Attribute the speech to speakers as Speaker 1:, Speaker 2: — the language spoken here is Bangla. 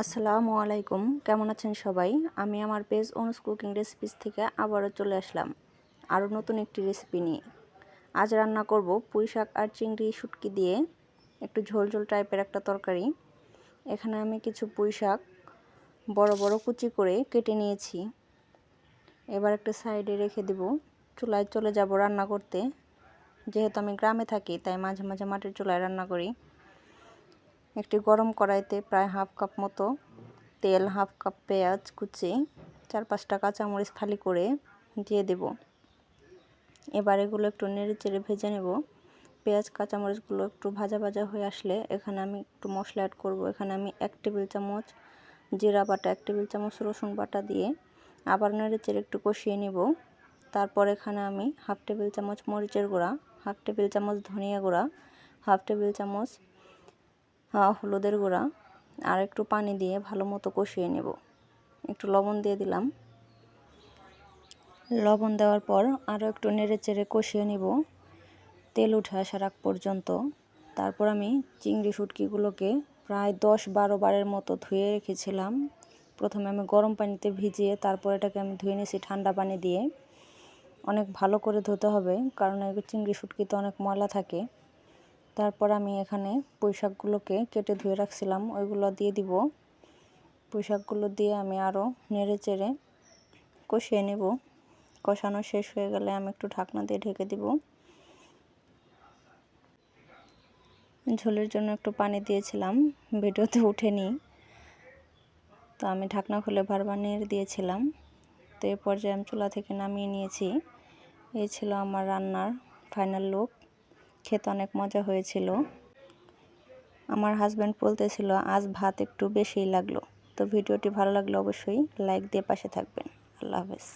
Speaker 1: আসসালামু আলাইকুম। কেমন আছেন সবাই? আমি আমার পেজ অনুস কুকিং রেসিপিস থেকে আবারও চলে আসলাম আরও নতুন একটি রেসিপি নিয়ে। আজ রান্না করব পুঁই শাক আর চিংড়ি শুটকি দিয়ে একটু ঝোল ঝোল টাইপের একটা তরকারি। এখানে আমি কিছু পুঁই শাক বড় বড় কুচি করে কেটে নিয়েছি। এবার একটা সাইডে রেখে দেব। চুলায় চলে যাব রান্না করতে। যেহেতু আমি গ্রামে থাকি, তাই মাঝে মাঝে মাটির চুলায় রান্না করি। একটি গরম কড়াইতে প্রায় হাফ কাপ মতো তেল, হাফ কাপ পেঁয়াজ কুচি, চার পাঁচটা কাঁচামরিচ খালি করে দিয়ে দেব। এবার এগুলো একটু নেড়ে চেড়ে ভেজে নেব। পেঁয়াজ, কাঁচামরিচগুলো একটু ভাজা ভাজা হয়ে আসলে এখানে আমি একটু মশলা অ্যাড করব। এখানে আমি এক টেবিল চামচ জিরা বাটা, এক টেবিল চামচ রসুন বাটা দিয়ে আবার নেড়ে চেড়ে একটু কষিয়ে নেব। তারপর এখানে আমি হাফ টেবিল চামচ মরিচের গুঁড়া, হাফ টেবিল চামচ ধনিয়া গুঁড়া, হাফ টেবিল চামচ হলুদের গুঁড়া আর একটু পানি দিয়ে ভালো মতো কষিয়ে নেব। একটু লবণ দিয়ে দিলাম। লবণ দেওয়ার পর আরও একটু নেড়ে চেড়ে কষিয়ে নেব। তেল উঠে আসার আগ পর্যন্ত। তারপর আমি চিংড়ি শুটকিগুলোকে প্রায় দশ বারো বারের মতো ধুয়ে রেখেছিলাম। প্রথমে আমি গরম পানিতে ভিজিয়ে তারপর এটাকে আমি ধুয়ে নিয়েছি ঠান্ডা পানি দিয়ে। অনেক ভালো করে ধুতে হবে, কারণ চিংড়ি শুটকিতে অনেক ময়লা থাকে। তারপর আমি এখানে পুঁইশাকগুলোকে কেটে ধুয়ে রাখছিলাম, ওইগুলো দিয়ে দিব। পুঁইশাকগুলো দিয়ে আমি আরও নেড়ে চেড়ে কষিয়ে নেব। কষানো শেষ হয়ে গেলে আমি একটু ঢাকনা দিয়ে ঢেকে দিব। ঝোলের জন্য একটু পানি দিয়েছিলাম, ভিডিওতে উঠেনি। তো আমি ঢাকনা খুলে বারবার নেড়ে দিয়েছিলাম। তো এই পর্যায়ে আমি চুলা থেকে নামিয়ে নিয়েছি। এই ছিল আমার রান্নার ফাইনাল লুক খেতে অনেক মজা হয়েছিল। আমার হাজব্যান্ড বলতেছিল, আজ ভাত একটু বেশিই লাগল। তো ভিডিওটি ভালো লাগলে অবশ্যই লাইক দিয়ে পাশে থাকবেন। আল্লাহ হাফেজ।